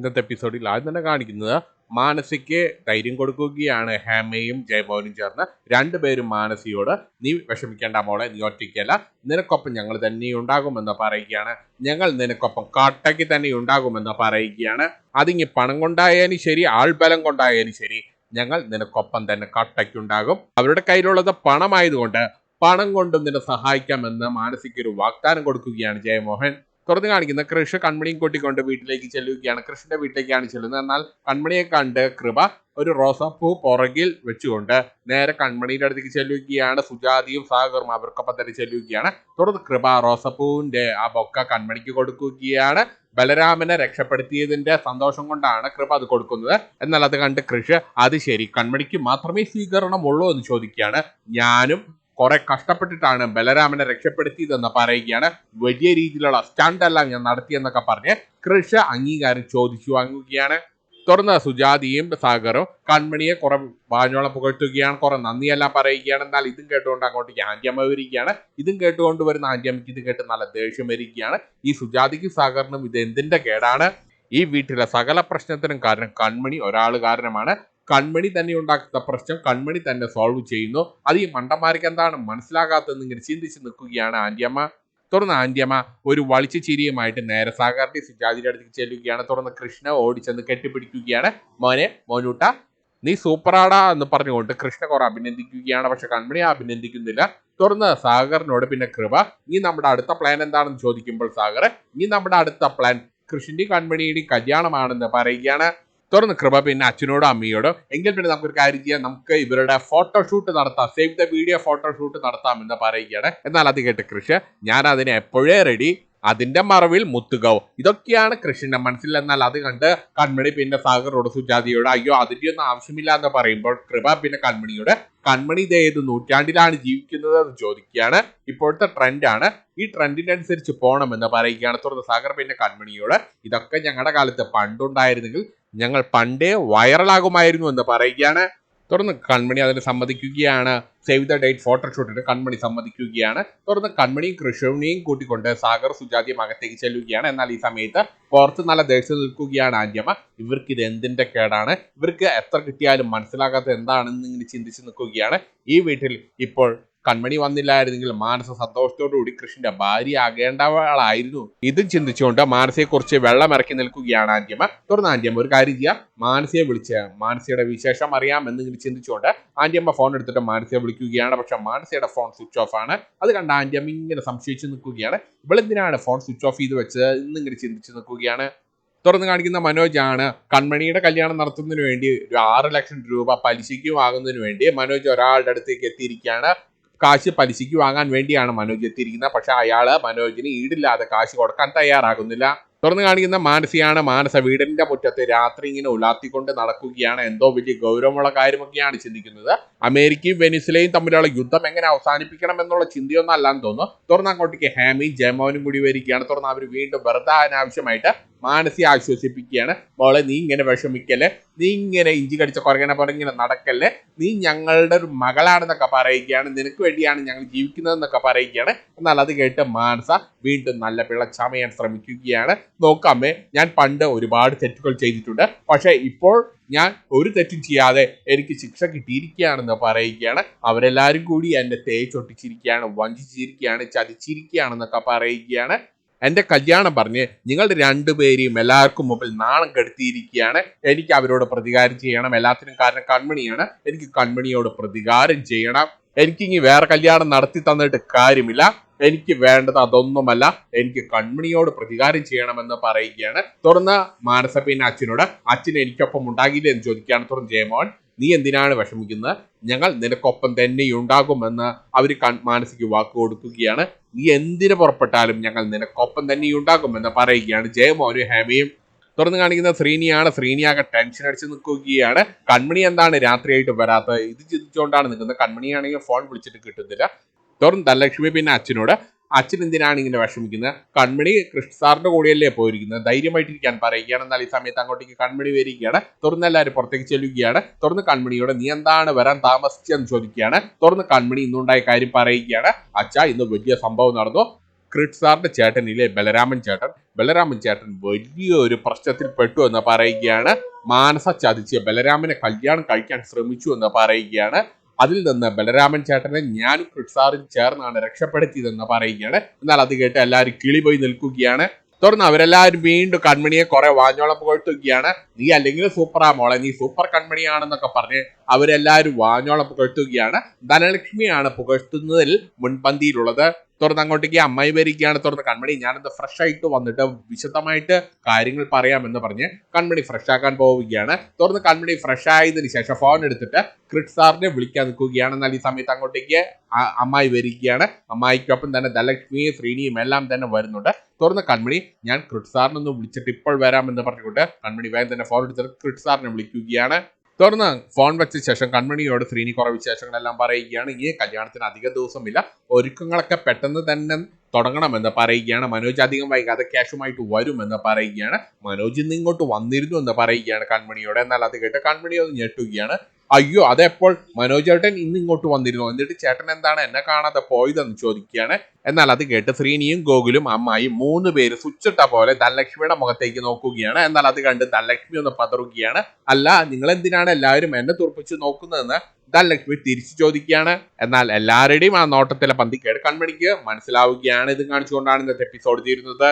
ഇന്നത്തെ എപ്പിസോഡിൽ ആദ്യം തന്നെ കാണിക്കുന്നത് മാനസിക്ക് ധൈര്യം കൊടുക്കുകയാണ് ഹേമയും ജയമോനും ചേർന്ന് രണ്ടുപേരും മാനസിയോട് നീ വിഷമിക്കേണ്ട മോളെ നീ ഒറ്റയ്ക്കല്ല. നിനക്കൊപ്പം ഞങ്ങൾ തന്നെ ഉണ്ടാകുമെന്ന് പറയുകയാണ്. ഞങ്ങൾ നിനക്കൊപ്പം കാട്ടയ്ക്ക് തന്നെ ഉണ്ടാകുമെന്ന് പറയുകയാണ്. അതിങ്ങി പണം കൊണ്ടായാലും ശരി ആൾബലം കൊണ്ടായാലും ശരി ഞങ്ങൾ നിനക്കൊപ്പം തന്നെ കട്ടയ്ക്കുണ്ടാകും. അവരുടെ കയ്യിലുള്ളത് പണമായതുകൊണ്ട് പണം കൊണ്ടും നിന്നെ സഹായിക്കാമെന്ന് മാനസിക്ക് ഒരു വാഗ്ദാനം കൊടുക്കുകയാണ് ജയമോഹൻ. തുറന്നു കാണിക്കുന്ന കൃഷ് കൺമണിയും കൂട്ടിക്കൊണ്ട് വീട്ടിലേക്ക് ചെല്ലുകയാണ്. കൃഷിന്റെ വീട്ടിലേക്കാണ് ചെല്ലുന്നത്. എന്നാൽ കൺമണിയെ കണ്ട് കൃപ ഒരു റോസാപ്പൂ പുറകിൽ വെച്ചുകൊണ്ട് നേരെ കൺമണിയുടെ അടുത്തേക്ക് ചെല്ലുകയാണ്. സുജാതിയും സാഗറും അവർക്കൊപ്പം തന്നെ ചെല്ലുകയാണ്. തുടർന്ന് കൃപ റോസപ്പൂവിന്റെ ആ ബൊക്ക കൺമണിക്ക് കൊടുക്കുകയാണ്. ബലരാമനെ രക്ഷപ്പെടുത്തിയതിന്റെ സന്തോഷം കൊണ്ടാണ് കൃപ അത് കൊടുക്കുന്നത്. എന്നാൽ അത് കണ്ട് കൃഷ് അത് ശരി കൺമണിക്ക് മാത്രമേ സ്വീകരണമുള്ളൂ എന്ന് ചോദിക്കുകയാണ്. ഞാനും കുറെ കഷ്ടപ്പെട്ടിട്ടാണ് ബലരാമനെ രക്ഷപ്പെടുത്തിയതെന്ന് പറയുകയാണ്. വലിയ രീതിയിലുള്ള സ്റ്റണ്ട് ഞാൻ നടത്തിയെന്നൊക്കെ പറഞ്ഞ് കൃഷ അംഗീകാരം ചോദിച്ചു വാങ്ങുകയാണ്. തുടർന്ന് സുജാതിയും സാഗറും കൺമണിയെ കുറെ വാഞ്ഞോളം പുകഴ്ത്തുകയാണ് കുറെ നന്ദിയെല്ലാം പറയുകയാണ്. എന്നാൽ ഇതും കേട്ടുകൊണ്ട് അങ്ങോട്ടേക്ക് ആന്റിയമ്മ വരികയാണ് ഇതും കേട്ടുകൊണ്ട് വരുന്ന ആന്റിയമ്മയ്ക്ക് ഇത് കേട്ട് നല്ല ദേഷ്യം വരികയാണ്. ഈ സുജാതിക്കും സാഗറിനും ഇത് എന്തിന്റെ കേടാണ്? ഈ വീട്ടിലെ സകല പ്രശ്നത്തിനും കാരണം കൺമണി ഒരാൾ കാരണമാണ് കൺമണി തന്നെ ഉണ്ടാക്കുന്ന പ്രശ്നം കൺമണി തന്നെ സോൾവ് ചെയ്യുന്നു. അത് ഈ മണ്ടന്മാർക്ക് എന്താണ് മനസ്സിലാകാത്തതെന്ന് ഇങ്ങനെ ചിന്തിച്ച് നിൽക്കുകയാണ് ആന്റിയമ്മ. തുടർന്ന് ആന്റിയമ്മ ഒരു വളിച്ച ചിരിയുമായിട്ട് നേരെ സാഗാർട്ടി സുജാതിയുടെ അടുത്തേക്ക് ചെല്ലുകയാണ്. തുടർന്ന് കൃഷ്ണ ഓടിച്ചെന്ന് കെട്ടിപ്പിടിക്കുകയാണ്. മോനെ മോനൂട്ട നീ സൂപ്പറാടാ എന്ന് പറഞ്ഞുകൊണ്ട് കൃഷ്ണ കുറെ അഭിനന്ദിക്കുകയാണ്. പക്ഷെ കൺമണി അഭിനന്ദിക്കുന്നില്ല. തുടർന്ന് സാഗറിനോട് പിന്നെ കൃപ നീ നമ്മുടെ അടുത്ത പ്ലാൻ എന്താണെന്ന് ചോദിക്കുമ്പോൾ സാഗർ നീ നമ്മുടെ അടുത്ത പ്ലാൻ കൃഷ്ണന്റെയും കൺമണിയുടെയും കല്യാണമാണെന്ന് പറയുകയാണ്. തുറന്ന് കൃപ പിന്നെ അച്ഛനോടോ അമ്മയോടോ. എങ്കിൽ പിന്നെ നമുക്കൊരു കാര്യം ചെയ്യാം. നമുക്ക് ഇവരുടെ ഫോട്ടോഷൂട്ട് നടത്താം. സേവ് ദ വീഡിയോ ഫോട്ടോഷൂട്ട് നടത്താം എന്ന് പറയുകയാണ്. എന്നാൽ അത് കേട്ട് കൃഷി ഞാൻ അതിന് എപ്പോഴേ റെഡി അതിന്റെ മറവിൽ മുത്തുകാവ്. ഇതൊക്കെയാണ് കൃഷ്ണന്റെ മനസ്സിൽ എന്നാൽ അത് കണ്ട് കൺമണി പിന്നെ സാഗറോട് സുജാതിയോട് അയ്യോ അതിന്റെ ഒന്നും ആവശ്യമില്ല എന്ന് പറയുമ്പോൾ കൃപ പിന്നെ കൺമണിയോട് കൺമണി ഇത് ഏത് നൂറ്റാണ്ടിലാണ് ജീവിക്കുന്നത് എന്ന് ചോദിക്കുകയാണ്. ഇപ്പോഴത്തെ ട്രെൻഡാണ് ഈ ട്രെൻഡിനനുസരിച്ച് പോകണമെന്ന് പറയുകയാണ്. തുടർന്ന് സാഗർ പിന്നെ കൺമണിയോട് ഇതൊക്കെ ഞങ്ങളുടെ കാലത്ത് പണ്ടുണ്ടായിരുന്നെങ്കിൽ ഞങ്ങൾ പണ്ടേ വൈറലാകുമായിരുന്നു എന്ന് പറയുകയാണ്. തുടർന്ന് കൺമണി അതിന് സമ്മതിക്കുകയാണ്. സേവ് ദ ഡേറ്റ് ഫോട്ടോഷൂട്ടിന് കൺമണി സമ്മതിക്കുകയാണ്. തുടർന്ന് കൺമണിയും കൃഷ്ണനെയും കൂട്ടിക്കൊണ്ട് സാഗർ സുജാതിയും അകത്തേക്ക് ചെല്ലുകയാണ്. എന്നാൽ ഈ സമയത്ത് പുറത്ത് നല്ല ദേഷ്യം നിൽക്കുകയാണ് ആദ്യമ ഇവർക്ക് ഇത് എന്തിന്റെ കേടാണ്? ഇവർക്ക് എത്ര കിട്ടിയാലും മനസ്സിലാകാത്ത എന്താണെന്ന് ഇങ്ങനെ ചിന്തിച്ച് നിൽക്കുകയാണ്. ഈ വീട്ടിൽ ഇപ്പോൾ കൺമണി വന്നില്ലായിരുന്നെങ്കിൽ മാനസ സന്തോഷത്തോടുകൂടി കൃഷ്ണന്റെ ഭാര്യ ആകേണ്ടവളായിരുന്നു. ഇത് ചിന്തിച്ചുകൊണ്ട് മാനസയെ കുറിച്ച് വെള്ളം ഇറക്കി നിൽക്കുകയാണ് ആന്റിയമ്മ തുടർന്ന് ആന്റിയമ്മ ഒരു കാര്യം ചെയ്യുക മാനസയെ വിളിച്ച് മാനസയുടെ വിശേഷം അറിയാം എന്നിങ്ങനെ ചിന്തിച്ചുകൊണ്ട് ആന്റിയമ്മ ഫോൺ എടുത്തിട്ട് മാനസയെ വിളിക്കുകയാണ്. പക്ഷെ മാനസയുടെ ഫോൺ സ്വിച്ച് ഓഫ് ആണ്. അത് കണ്ട ആന്റിയമ്മ ഇങ്ങനെ സംശയിച്ചു നിൽക്കുകയാണ്. ഇവളെന്തിനാണ് ഫോൺ സ്വിച്ച് ഓഫ് ചെയ്ത് വെച്ചത് എന്നിങ്ങനെ ചിന്തിച്ചു നിൽക്കുകയാണ്. തുറന്നു കാണിക്കുന്ന മനോജാണ് കൺമണിയുടെ കല്യാണം നടത്തുന്നതിന് വേണ്ടി ഒരു ആറ് ലക്ഷം രൂപ പലിശയ്ക്ക് വാങ്ങുന്നതിന് വേണ്ടി മനോജ് ഒരാളുടെ അടുത്തേക്ക് എത്തിയിരിക്കുകയാണ്. കാശ് പലിശയ്ക്ക് വാങ്ങാൻ വേണ്ടിയാണ് മനോജ് എത്തിയിരിക്കുന്നത്. പക്ഷെ അയാൾ മനോജിന് ഈടില്ലാതെ കാശ് കൊടുക്കാൻ തയ്യാറാകുന്നില്ല. തുറന്നു കാണിക്കുന്ന മാനസിയാണ് മാനസ വീടിന്റെ മുറ്റത്ത് രാത്രി ഇങ്ങനെ ഉലാത്തിക്കൊണ്ട് നടക്കുകയാണ്. എന്തോ വലിയ ഗൗരവമുള്ള കാര്യമൊക്കെയാണ് ചിന്തിക്കുന്നത്. അമേരിക്കയും വെനിസിലയും തമ്മിലുള്ള യുദ്ധം എങ്ങനെ അവസാനിപ്പിക്കണം എന്നുള്ള ചിന്തയൊന്നും അല്ലാന്ന് തോന്നുന്നു. തുറന്ന് അങ്ങോട്ടേക്ക് ഹാമിയും ജയമോനും കൂടി വരികയാണ്. തുറന്ന് അവർ വീണ്ടും വെറുതെ അനാവശ്യമായിട്ട് മാനസിയെ ആശ്വസിപ്പിക്കുകയാണ് മോളെ നീ ഇങ്ങനെ വിഷമിക്കല്ലേ? നീ ഇങ്ങനെ ഇഞ്ചി കടിച്ച കുറങ്ങനെ പോലെ ഇങ്ങനെ നടക്കല്ലേ? നീ ഞങ്ങളുടെ ഒരു മകളാണെന്നൊക്കെ പറയുകയാണ്. നിനക്ക് വേണ്ടിയാണ് ഞങ്ങൾ ജീവിക്കുന്നതെന്നൊക്കെ പറയുകയാണ്. എന്നാൽ അത് കേട്ട് മാനസ വീണ്ടും നല്ല പിള്ള ചമയാൻ ശ്രമിക്കുകയാണ്. നോക്കാമേ ഞാൻ പണ്ട് ഒരുപാട് തെറ്റുകൾ ചെയ്തിട്ടുണ്ട്. പക്ഷേ ഇപ്പോൾ ഞാൻ ഒരു തെറ്റും ചെയ്യാതെ എനിക്ക് ശിക്ഷ കിട്ടിയിരിക്കുകയാണെന്ന് പറയുകയാണ്. അവരെല്ലാവരും കൂടി എന്നെ തേച്ചൊട്ടിച്ചിരിക്കുകയാണ് വഞ്ചിച്ചിരിക്കുകയാണ് ചതിച്ചിരിക്കുകയാണെന്നൊക്കെ പറയുകയാണ്. എന്റെ കല്യാണം പറഞ്ഞ് നിങ്ങൾ രണ്ടുപേരെയും എല്ലാവർക്കും മുമ്പിൽ നാണം കെടുത്തിയിരിക്കുകയാണ്. എനിക്ക് അവരോട് പ്രതികാരം ചെയ്യണം. എല്ലാത്തിനും കാരണം കൺമണിയാണ്. എനിക്ക് കൺമണിയോട് പ്രതികാരം ചെയ്യണം. എനിക്കിനി വേറെ കല്യാണം നടത്തി തന്നിട്ട് കാര്യമില്ല. എനിക്ക് വേണ്ടത് അതൊന്നുമല്ല. എനിക്ക് കൺമണിയോട് പ്രതികാരം ചെയ്യണമെന്ന് പറയുകയാണ്. തുടർന്ന് മാനസ പിന്നെ അച്ഛനോട് അച്ഛൻ എനിക്കൊപ്പം ഉണ്ടാകില്ല? എന്ന് ചോദിക്കുകയാണ്. തുടർന്ന് ജയമോഹൻ നീ എന്തിനാണ് വിഷമിക്കുന്നത്? ഞങ്ങൾ നിനക്കൊപ്പം തന്നെ ഉണ്ടാകുമെന്ന് അവർ മാനസിക വാക്ക് കൊടുക്കുകയാണ്. നീ എന്തിനു പുറപ്പെട്ടാലും ഞങ്ങൾ നിനക്കൊപ്പം തന്നെ ഉണ്ടാകുമെന്ന് പറയുകയാണ്. ജയമോനും ഹേമയും തുറന്നു കാണിക്കുന്ന ശ്രീനിയാണ്. ശ്രീനിയാകെ ടെൻഷൻ അടിച്ച് നിൽക്കുകയാണ്. കൺമണി എന്താണ് രാത്രിയായിട്ട് വരാത്തത്? ഇത് ചിന്തിച്ചുകൊണ്ടാണ് നിൽക്കുന്നത്. കൺമണിയാണെങ്കിൽ ഫോൺ വിളിച്ചിട്ട് കിട്ടുന്നില്ല. തുറന്ന് ധനലക്ഷ്മി പിന്നെ അച്ഛനോട് അച്ഛൻ എന്തിനാണ് ഇങ്ങനെ വിഷമിക്കുന്നത്? കൺമണി കൃഷ്ണ സാറിന്റെ കൂടെയല്ലേ പോയിരിക്കുന്നത്? ധൈര്യമായിട്ടിരിക്കാൻ പറയുകയാണ്. എന്നാൽ ഈ സമയത്ത് അങ്ങോട്ടേക്ക് കൺമണി വരികയാണ്. തുറന്ന് എല്ലാവരും പുറത്തേക്ക് ചെല്ലുകയാണ്. തുറന്ന് കൺമണിയോട് നീ എന്താണ് വരാൻ താമസിച്ചെന്ന് ചോദിക്കുകയാണ്. തുറന്ന് കൺമണി ഇന്നുണ്ടായ കാര്യം പറയുകയാണ്. അച്ഛാ ഇന്ന് വലിയ സംഭവം നടന്നു. കൃഷ് സാറിന്റെ ചേട്ടൻ ചേട്ടനിലെ ബലരാമൻ ചേട്ടൻ. ബലരാമൻ ചേട്ടൻ വലിയൊരു പ്രശ്നത്തിൽ പെട്ടു എന്ന് പറയുകയാണ്. മാനസ ചതിച്ച് ബലരാമനെ കല്യാണം കഴിക്കാൻ ശ്രമിച്ചു എന്ന് പറയുകയാണ്. അതിൽ നിന്ന് ബലരാമൻ ചേട്ടനെ ഞാനും കൃഷ്ണാറും ചേർന്നാണ് രക്ഷപ്പെടുത്തിയതെന്ന് പറയുകയാണ്. എന്നാൽ അത് കേട്ട് എല്ലാവരും കിളി പോയി നിൽക്കുകയാണ്. തുടർന്ന് അവരെല്ലാവരും വീണ്ടും കൺമണിയെ കുറെ വാഞ്ഞോളം പുകഴ്ത്തുകയാണ് നീ അല്ലെങ്കിൽ സൂപ്പറാ മോളെ നീ സൂപ്പർ കൺമണിയാണെന്നൊക്കെ പറഞ്ഞ് അവരെല്ലാവരും വാഞ്ഞോളം പുകഴ്ത്തുകയാണ് ധനലക്ഷ്മിയാണ് പുകഴ്ത്തുന്നതിൽ മുൻപന്തിയിലുള്ളത്. തുറന്ന് അങ്ങോട്ടേക്ക് അമ്മായി വരികയാണ്. തുറന്ന് കൺമണി ഞാനെന്ത് ഫ്രഷ് ആയിട്ട് വന്നിട്ട് വിശദമായിട്ട് കാര്യങ്ങൾ പറയാമെന്ന് പറഞ്ഞ് കൺമണി ഫ്രഷ് ആക്കാൻ പോവുകയാണ്. തുറന്ന് കൺമണി ഫ്രഷ് ആയതിനു ശേഷം ഫോൺ എടുത്തിട്ട് ക്രിഡ് സാറിനെ വിളിക്കാൻ നിൽക്കുകയാണ്. എന്നാൽ ഈ സമയത്ത് അങ്ങോട്ടേക്ക് അമ്മായി വരികയാണ്. അമ്മായിക്കൊപ്പം തന്നെ ധനലക്ഷ്മിയും ശ്രീനിയും എല്ലാം തന്നെ വരുന്നുണ്ട്. തുറന്ന് കൺമണി ഞാൻ ക്രിട്ട് സാറിനൊന്ന് വിളിച്ചിട്ട് ഇപ്പോൾ വരാമെന്ന് പറഞ്ഞുകൊണ്ട് കൺമണി വേഗം തന്നെ ഫോൺ എടുത്തിട്ട് ക്രിഡ് സാറിനെ വിളിക്കുകയാണ്. തുറന്ന് ഫോൺ വെച്ച ശേഷം കൺമണിയോട് ശ്രീനി കുറെ വിശേഷങ്ങളെല്ലാം പറയുകയാണ്. ഇനി കല്യാണത്തിന് അധിക ദിവസമില്ല. ഒരുക്കങ്ങളൊക്കെ പെട്ടെന്ന് തന്നെ തുടങ്ങണമെന്ന് പറയുകയാണ്. മനോജ് അധികം വൈകാതെ ക്യാഷുമായിട്ട് വരുമെന്ന് പറയുകയാണ്. മനോജ് ഇന്ന് ഇങ്ങോട്ട് വന്നിരുന്നു എന്ന് പറയുകയാണ് കൺമണിയോട്. എന്നാൽ അത് കേട്ട് കൺമണി ഒന്ന് ഞെട്ടുകയാണ്. അയ്യോ അതെപ്പോൾ? മനോജ് ചേട്ടൻ ഇന്ന് ഇങ്ങോട്ട് വന്നിരുന്നു. എന്നിട്ട് ചേട്ടൻ എന്താണ് എന്നെ കാണാതെ പോയതെന്ന് ചോദിക്കുകയാണ്. എന്നാൽ അത് കേട്ട് ശ്രീനിയും ഗോകുലും അമ്മായും മൂന്ന് പേര് സ്വിച്ചിട്ട പോലെ ധനലക്ഷ്മിയുടെ മുഖത്തേക്ക് നോക്കുകയാണ്. എന്നാൽ അത് കണ്ട് ധനലക്ഷ്മി ഒന്ന് പതറുകയാണ്. അല്ല നിങ്ങൾ എന്തിനാണ് എല്ലാവരും എന്നെ തുറപ്പിച്ച് നോക്കുന്നതെന്ന് ധനലക്ഷ്മി തിരിച്ചു ചോദിക്കുകയാണ്. എന്നാൽ എല്ലാവരുടെയും ആ നോട്ടത്തിലെ പന്തിക്കേട് കൺമണിക്ക് മനസ്സിലാവുകയാണ്. ഇത് കാണിച്ചുകൊണ്ടാണ് ഇന്നത്തെ എപ്പിസോഡ് തീരുന്നത്.